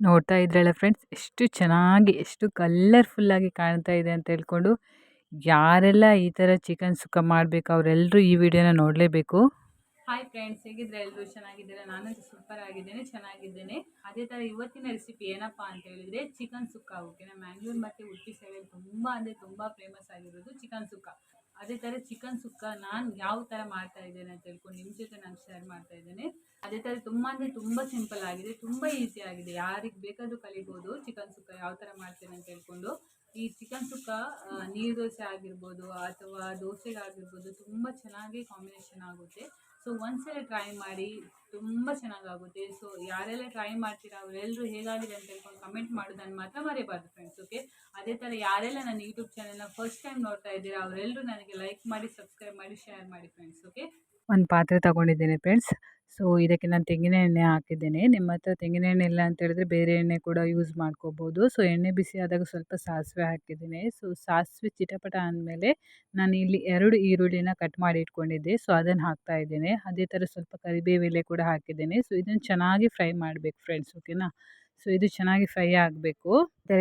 ನೋಡ್ತಾ ಇದ್ರಲ್ಲ ಫ್ರೆಂಡ್ಸ್ ಎಷ್ಟು ಚೆನ್ನಾಗಿ, ಎಷ್ಟು ಕಲರ್ಫುಲ್ಲಾಗಿ ಕಾಣ್ತಾ ಇದೆ ಅಂತ ಹೇಳ್ಕೊಂಡು ಯಾರೆಲ್ಲ ಈ ಥರ ಚಿಕನ್ ಸುಕ್ಕ ಮಾಡಬೇಕು ಅವರೆಲ್ಲರೂ ಈ ವಿಡಿಯೋನ ನೋಡಲೇಬೇಕು. ಹಾಯ್ ಫ್ರೆಂಡ್ಸ್ ಹೇಗಿದ್ರೆ ಎಲ್ಲರೂ ಚೆನ್ನಾಗಿದ್ದೀರಾ? ನಾನಂತೂ ಸೂಪರ್ ಆಗಿದ್ದೇನೆ, ಚೆನ್ನಾಗಿದ್ದೇನೆ. ಅದೇ ಥರ ಇವತ್ತಿನ ರೆಸಿಪಿ ಏನಪ್ಪ ಅಂತ ಹೇಳಿದರೆ ಚಿಕನ್ ಸುಕ್ಕ ಓಕೆನಾ ಮ್ಯಾಂಗ್ಳೂರ್ ಮತ್ತು ಉಡುಪಿ ಸೈಡಲ್ಲಿ ತುಂಬ ಅಂದರೆ ತುಂಬ ಫೇಮಸ್ ಆಗಿರೋದು ಚಿಕನ್ ಸುಕ್ಕ. ಅದೇ ಥರ ಚಿಕನ್ ಸುಕ್ಕ ನಾನು ಯಾವ ಥರ ಮಾಡ್ತಾ ಇದ್ದೇನೆ ಅಂತ ಹೇಳ್ಕೊಂಡು ನಿಮ್ಮ ಜೊತೆ ನಾನು ಶೇರ್ ಮಾಡ್ತಾ ಇದ್ದೇನೆ. ಅದೇ ಥರ ತುಂಬ ಅಂದರೆ ತುಂಬ ಸಿಂಪಲ್ ಆಗಿದೆ, ತುಂಬ ಈಸಿ ಆಗಿದೆ. ಯಾರಿಗೆ ಬೇಕಾದರೂ ಕಲಿಬೋದು ಚಿಕನ್ ಸುಕ್ಕ ಯಾವ ಥರ ಮಾಡ್ತೇನೆ ಅಂತ ಹೇಳ್ಕೊಂಡು. ಈ ಚಿಕನ್ ಸುಕ್ಕ ನೀರು ದೋಸೆ ಆಗಿರ್ಬೋದು ಅಥವಾ ದೋಸೆಗಾಗಿರ್ಬೋದು ತುಂಬ ಚೆನ್ನಾಗಿ ಕಾಂಬಿನೇಷನ್ ಆಗುತ್ತೆ. ಸೊ ಒಂದ್ಸಲ ಟ್ರೈ ಮಾಡಿ, ತುಂಬ ಚೆನ್ನಾಗಾಗುತ್ತೆ. ಸೊ ಯಾರೆಲ್ಲ ಟ್ರೈ ಮಾಡ್ತೀರಾ ಅವರೆಲ್ಲರೂ ಹೇಗಾಗಿದೆ ಅಂತ ಹೇಳ್ಕೊಂಡು ಕಮೆಂಟ್ ಮಾಡೋದನ್ನು ಮಾತ್ರ ಮರೆಯಬಾರ್ದು ಫ್ರೆಂಡ್ಸ್ ಓಕೆ ಅದೇ ಥರ ಯಾರೆಲ್ಲ ನನ್ನ ಯೂಟ್ಯೂಬ್ ಚಾನಲ್ನ ಫಸ್ಟ್ ಟೈಮ್ ನೋಡ್ತಾ ಇದ್ದೀರಾ ಅವರೆಲ್ಲರೂ ನನಗೆ ಲೈಕ್ ಮಾಡಿ ಸಬ್ಸ್ಕ್ರೈಬ್ ಮಾಡಿ ಶೇರ್ ಮಾಡಿ ಫ್ರೆಂಡ್ಸ್ ಓಕೆ ಒಂದು ಪಾತ್ರೆ ತಗೊಂಡಿದ್ದೀನಿ ಫ್ರೆಂಡ್ಸ್. ಸೊ ಇದಕ್ಕೆ ನಾನು ತೆಂಗಿನ ಎಣ್ಣೆ ಹಾಕಿದ್ದೇನೆ. ನಿಮ್ಮ ಹತ್ರ ತೆಂಗಿನ ಎಣ್ಣೆ ಇಲ್ಲ ಅಂತ ಹೇಳಿದ್ರೆ ಬೇರೆ ಎಣ್ಣೆ ಕೂಡ ಯೂಸ್ ಮಾಡ್ಕೋಬೋದು. ಸೊ ಎಣ್ಣೆ ಬಿಸಿ ಆದಾಗ ಸ್ವಲ್ಪ ಸಾಸಿವೆ ಹಾಕಿದ್ದೀನಿ. ಸೊ ಸಾಸಿವೆ ಚಿಟಪಟ ಅಂದಮೇಲೆ ನಾನು ಇಲ್ಲಿ ಎರಡು ಈರುಳ್ಳಿನ ಕಟ್ ಮಾಡಿ ಇಟ್ಕೊಂಡಿದ್ದೆ. ಸೊ ಅದನ್ನು ಹಾಕ್ತಾ ಇದ್ದೇನೆ. ಅದೇ ಥರ ಸ್ವಲ್ಪ ಕರಿಬೇವೆಲೆ ಕೂಡ ಹಾಕಿದ್ದೇನೆ. ಸೊ ಇದನ್ನು ಚೆನ್ನಾಗಿ ಫ್ರೈ ಮಾಡಬೇಕು ಫ್ರೆಂಡ್ಸ್ ಓಕೆನಾ ಸೊ, ಇದು ಚೆನ್ನಾಗಿ ಫ್ರೈ ಆಗಬೇಕು.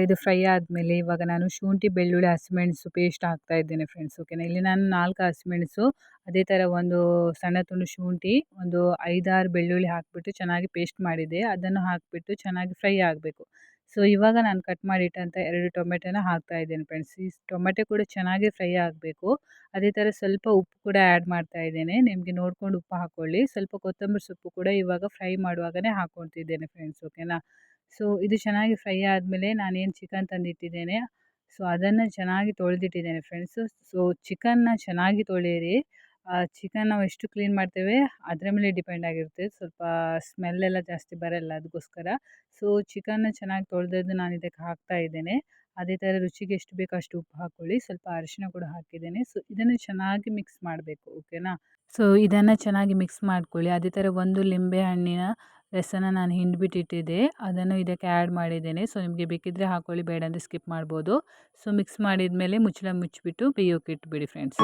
ಇದು ಫ್ರೈ ಆದಮೇಲೆ ಇವಾಗ ನಾನು ಶುಂಠಿ, ಬೆಳ್ಳುಳ್ಳಿ, ಹಸಿಮೆಣಸು ಪೇಸ್ಟ್ ಹಾಕ್ತಾ ಇದ್ದೇನೆ ಫ್ರೆಂಡ್ಸ್ ಓಕೆನಾ ಇಲ್ಲಿ ನಾನು ನಾಲ್ಕು ಹಸಿಮೆಣಸು, ಅದೇ ಥರ ಒಂದು ಸಣ್ಣ ತುಂಡು ಶುಂಠಿ, ಒಂದು ಐದಾರು ಬೆಳ್ಳುಳ್ಳಿ ಹಾಕಿಬಿಟ್ಟು ಚೆನ್ನಾಗಿ ಪೇಸ್ಟ್ ಮಾಡಿದೆ. ಅದನ್ನು ಹಾಕಿಬಿಟ್ಟು ಚೆನ್ನಾಗಿ ಫ್ರೈ ಆಗಬೇಕು. ಸೊ, ಇವಾಗ ನಾನು ಕಟ್ ಮಾಡಿಟ್ಟಂಥ ಎರಡು ಟೊಮೆಟೊನ ಹಾಕ್ತಾ ಇದ್ದೇನೆ ಫ್ರೆಂಡ್ಸ್ ಈ ಟೊಮೆಟೊ ಕೂಡ ಚೆನ್ನಾಗಿ ಫ್ರೈ ಆಗಬೇಕು. ಅದೇ ಥರ ಸ್ವಲ್ಪ ಉಪ್ಪು ಕೂಡ ಆ್ಯಡ್ ಮಾಡ್ತಾ ಇದ್ದೇನೆ. ನಿಮಗೆ ನೋಡ್ಕೊಂಡು ಉಪ್ಪು ಹಾಕ್ಕೊಳ್ಳಿ ಸ್ವಲ್ಪ ಕೊತ್ತಂಬರಿ ಸೊಪ್ಪು ಕೂಡ ಇವಾಗ ಫ್ರೈ ಮಾಡುವಾಗಲೇ ಹಾಕ್ಕೊಳ್ತಿದ್ದೇನೆ ಫ್ರೆಂಡ್ಸ್ ಓಕೆನಾ ಸೊ, ಇದು ಚೆನ್ನಾಗಿ ಫ್ರೈ ಆದಮೇಲೆ ನಾನೇನು ಚಿಕನ್ ತಂದಿಟ್ಟಿದ್ದೇನೆ. ಸೊ, ಅದನ್ನು ಚೆನ್ನಾಗಿ ತೊಳೆದಿಟ್ಟಿದ್ದೇನೆ ಫ್ರೆಂಡ್ಸು. ಸೊ, ಚಿಕನ್ನ ಚೆನ್ನಾಗಿ ತೊಳೆಯಿರಿ. ಚಿಕನ್ ನಾವು ಎಷ್ಟು ಕ್ಲೀನ್ ಮಾಡ್ತೇವೆ, ಅದರ ಮೇಲೆ ಡಿಪೆಂಡ್ ಆಗಿರುತ್ತೆ. ಸ್ವಲ್ಪ ಸ್ಮೆಲ್ ಎಲ್ಲ ಜಾಸ್ತಿ ಬರಲ್ಲ ಅದಕ್ಕೋಸ್ಕರ ಸೊ, ಚಿಕನ್ನ ಚೆನ್ನಾಗಿ ತೊಳೆದದ್ದು ನಾನು ಇದಕ್ಕೆ ಹಾಕ್ತಾ ಇದ್ದೇನೆ. ಅದೇ ಥರ ರುಚಿಗೆ ಎಷ್ಟು ಬೇಕೋ ಅಷ್ಟು ಉಪ್ಪು ಹಾಕ್ಕೊಳ್ಳಿ ಸ್ವಲ್ಪ ಅರಿಶಿನ ಕೂಡ ಹಾಕಿದ್ದೇನೆ. ಸೊ, ಇದನ್ನು ಚೆನ್ನಾಗಿ ಮಿಕ್ಸ್ ಮಾಡಬೇಕು, ಓಕೆನಾ? ಸೊ, ಇದನ್ನು ಚೆನ್ನಾಗಿ ಮಿಕ್ಸ್ ಮಾಡ್ಕೊಳ್ಳಿ. ಅದೇ ಥರ ಒಂದು ಲಿಂಬೆ ಹಣ್ಣಿನ ರಸನ ನಾನು ಹಿಂಡ್ಬಿಟ್ಟಿಟ್ಟಿದ್ದೆ. ಅದನ್ನು ಇದಕ್ಕೆ ಆ್ಯಡ್ ಮಾಡಿದ್ದೇನೆ. ಸೊ, ನಿಮಗೆ ಬೇಕಿದ್ದರೆ ಹಾಕೊಳ್ಳಿ. ಬೇಡ ಅಂದರೆ ಸ್ಕಿಪ್ ಮಾಡ್ಬೋದು. ಸೊ, ಮಿಕ್ಸ್ ಮಾಡಿದ ಮೇಲೆ ಮುಚ್ಚಳ ಮುಚ್ಚಿಬಿಟ್ಟು ಬೇಯೋಕೆ ಇಟ್ಬಿಡಿ ಫ್ರೆಂಡ್ಸ್.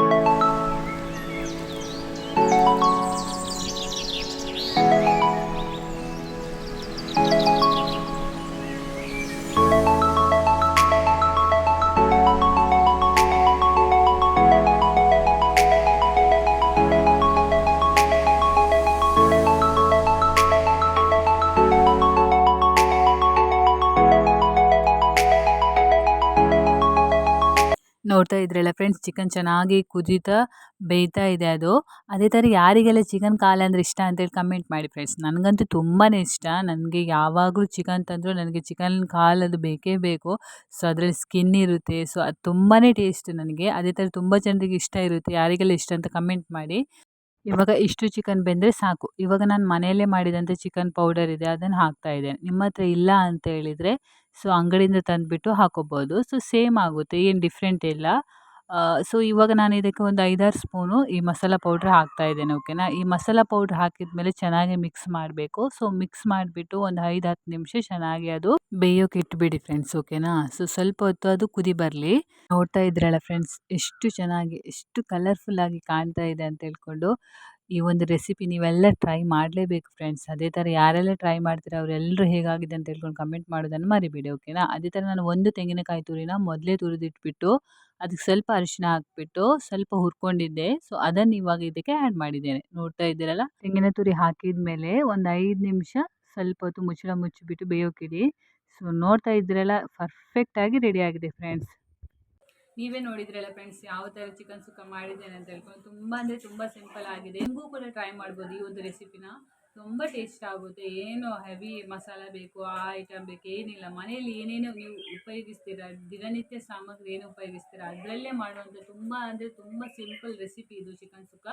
ನೋಡ್ತಾ ಇದ್ರಲ್ಲ ಫ್ರೆಂಡ್ಸ್ ಚಿಕನ್ ಚೆನ್ನಾಗಿ ಕುದೀತಾ ಬೇಯ್ತಾ ಇದೆ ಅದು. ಅದೇ ಥರ ಯಾರಿಗೆಲ್ಲ ಚಿಕನ್ ಕಾಲು ಅಂದರೆ ಇಷ್ಟ ಅಂತೇಳಿ ಕಮೆಂಟ್ ಮಾಡಿ ಫ್ರೆಂಡ್ಸ್ ನನಗಂತೂ ತುಂಬಾ ಇಷ್ಟ. ನನಗೆ ಯಾವಾಗಲೂ ಚಿಕನ್ ತಂದರೂ ನನಗೆ ಚಿಕನ್ ಕಾಲದು ಬೇಕೇ ಬೇಕು. ಸೊ ಅದರಲ್ಲಿ ಸ್ಕಿನ್ ಇರುತ್ತೆ. ಸೊ ಅದು ತುಂಬಾ ಟೇಸ್ಟ್ ನನಗೆ. ಅದೇ ಥರ ತುಂಬ ಜನರಿಗೆ ಇಷ್ಟ ಇರುತ್ತೆ. ಯಾರಿಗೆಲ್ಲ ಇಷ್ಟ ಅಂತ ಕಮೆಂಟ್ ಮಾಡಿ. ಇವಾಗ ಇಷ್ಟು ಚಿಕನ್ ಬೆಂದರೆ ಸಾಕು. ಇವಾಗ ನಾನು ಮನೆಯಲ್ಲೇ ಮಾಡಿದಂಥ ಚಿಕನ್ ಪೌಡರ್ ಇದೆ. ಅದನ್ನು ಹಾಕ್ತಾ ಇದ್ದೇನೆ. ನಿಮ್ಮ ಹತ್ರ ಇಲ್ಲ ಅಂತ ಹೇಳಿದರೆ ಸೊ, ಅಂಗಡಿಯಿಂದ ತಂದುಬಿಟ್ಟು ಹಾಕೋಬೋದು. ಸೊ, ಸೇಮ್ ಆಗುತ್ತೆ, ಏನು ಡಿಫ್ರೆಂಟ್ ಇಲ್ಲ. ಸೊ, ಇವಾಗ ನಾನು ಇದಕ್ಕೆ ಒಂದು ಐದಾರು ಸ್ಪೂನು ಈ ಮಸಾಲ ಪೌಡ್ರ್ ಹಾಕ್ತಾ ಇದ್ದೇನೆ, ಓಕೆನಾ? ಈ ಮಸಾಲ ಪೌಡ್ರ್ ಹಾಕಿದ ಮೇಲೆ ಚೆನ್ನಾಗಿ ಮಿಕ್ಸ್ ಮಾಡಬೇಕು. ಸೊ, ಮಿಕ್ಸ್ ಮಾಡಿಬಿಟ್ಟು ಒಂದು ಐದು ಹತ್ತು ನಿಮಿಷ ಚೆನ್ನಾಗಿ ಅದು ಬೇಯೋಕೆ ಇಟ್ಬಿಡಿ ಫ್ರೆಂಡ್ಸ್, ಓಕೆನಾ? ಸೊ, ಸ್ವಲ್ಪ ಹೊತ್ತು ಅದು ಕುದಿ ಬರಲಿ. ನೋಡ್ತಾ ಇದ್ರಲ್ಲ ಫ್ರೆಂಡ್ಸ್, ಎಷ್ಟು ಚೆನ್ನಾಗಿ, ಎಷ್ಟು ಕಲರ್ಫುಲ್ಲಾಗಿ ಕಾಣ್ತಾ ಇದೆ ಅಂತ ಹೇಳ್ಕೊಂಡು ಈ ಒಂದು ರೆಸಿಪಿ ನೀವೆಲ್ಲ ಟ್ರೈ ಮಾಡಲೇಬೇಕು ಫ್ರೆಂಡ್ಸ್ ಅದೇ ಥರ ಯಾರೆಲ್ಲ ಟ್ರೈ ಮಾಡ್ತೀರ ಅವರೆಲ್ಲರೂ ಹೇಗಾಗಿದೆ ಅಂತ ಹೇಳ್ಕೊಂಡು ಕಮೆಂಟ್ ಮಾಡೋದನ್ನು ಮರಿಬೇಡಿ ಓಕೆನಾ ಅದೇ ಥರ ನಾನು ಒಂದು ತೆಂಗಿನಕಾಯಿ ತುರಿನ ಮೊದಲೇ ತುರಿದಿಟ್ಬಿಟ್ಟು ಅದಕ್ಕೆ ಸ್ವಲ್ಪ ಅರಿಶಿನ ಹಾಕ್ಬಿಟ್ಟು, ಸ್ವಲ್ಪ ಹುರ್ಕೊಂಡಿದ್ದೆ. ಸೊ ಅದನ್ನು ಇವಾಗ ಇದಕ್ಕೆ ಆ್ಯಡ್ ಮಾಡಿದ್ದೇನೆ. ನೋಡ್ತಾ ಇದ್ದೀರಲ್ಲ? ತೆಂಗಿನ ತುರಿ ಹಾಕಿದ ಮೇಲೆ ಒಂದು ಐದು ನಿಮಿಷ ಸ್ವಲ್ಪ ಹೊತ್ತು ಮುಚ್ಚಳ ಮುಚ್ಚಿಬಿಟ್ಟು ಬೇಯೋಕಿಡಿ. ಸೊ ನೋಡ್ತಾ ಇದ್ದೀರಲ್ಲ? ಪರ್ಫೆಕ್ಟಾಗಿ ರೆಡಿ ಆಗಿದೆ ಫ್ರೆಂಡ್ಸ್ ನೀವೇ ನೋಡಿದ್ರಲ್ಲ ಫ್ರೆಂಡ್ಸ್ ಯಾವ ಥರ ಚಿಕನ್ ಸುಕ್ಕ ಮಾಡಿದ್ದೇನೆ ಅಂತ ಹೇಳ್ಕೊಂಡು ತುಂಬ ಅಂದರೆ ತುಂಬ ಸಿಂಪಲ್ ಆಗಿದೆ. ನಿಮಗೂ ಕೂಡ ಟ್ರೈ ಮಾಡ್ಬೋದು ಈ ಒಂದು ರೆಸಿಪಿನ ತುಂಬ ಟೇಸ್ಟ್ ಆಗುತ್ತೆ. ಏನು ಹೆವಿ ಮಸಾಲ ಬೇಕು, ಆ ಐಟಮ್ ಬೇಕು, ಏನಿಲ್ಲ. ಮನೆಯಲ್ಲಿ ಏನೇನು ನೀವು ಉಪಯೋಗಿಸ್ತೀರ? ದಿನನಿತ್ಯ ಸಾಮಗ್ರಿ ಏನು ಉಪಯೋಗಿಸ್ತೀರ? ಅದರಲ್ಲೇ ಮಾಡುವಂಥ ತುಂಬ ಅಂದರೆ ತುಂಬ ಸಿಂಪಲ್ ರೆಸಿಪಿ ಇದು ಚಿಕನ್ ಸುಕ್ಕ.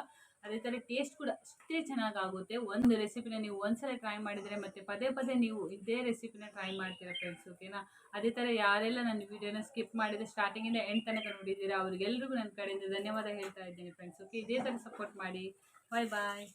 ಅದೇ ಥರ ಟೇಸ್ಟ್ ಕೂಡ ಅಷ್ಟೇ ಚೆನ್ನಾಗಾಗುತ್ತೆ ಒಂದು ರೆಸಿಪಿನ ನೀವು ಒಂದ್ಸಲ ಟ್ರೈ ಮಾಡಿದರೆ ಮತ್ತು ಪದೇ ಪದೇ ನೀವು ಇದೇ ರೆಸಿಪಿನ ಟ್ರೈ ಮಾಡ್ತೀರಾ ಫ್ರೆಂಡ್ಸ್ ಓಕೆನಾ ಅದೇ ಥರ ಯಾರೆಲ್ಲ ನನ್ನ ವಿಡಿಯೋನ ಸ್ಕಿಪ್ ಮಾಡಿದರೆ ಸ್ಟಾರ್ಟಿಂಗಿಂದ ಎಂಡ್ ತನಕ ನೋಡಿದ್ದೀರಾ, ಅವ್ರಿಗೆಲ್ರಿಗೂ ನನ್ನ ಕಡೆಯಿಂದ ಧನ್ಯವಾದ ಹೇಳ್ತಾ ಇದ್ದೀನಿ ಫ್ರೆಂಡ್ಸ್ ಓಕೆ ಇದೇ ಥರ ಸಪೋರ್ಟ್ ಮಾಡಿ. ಬಾಯ್ ಬಾಯ್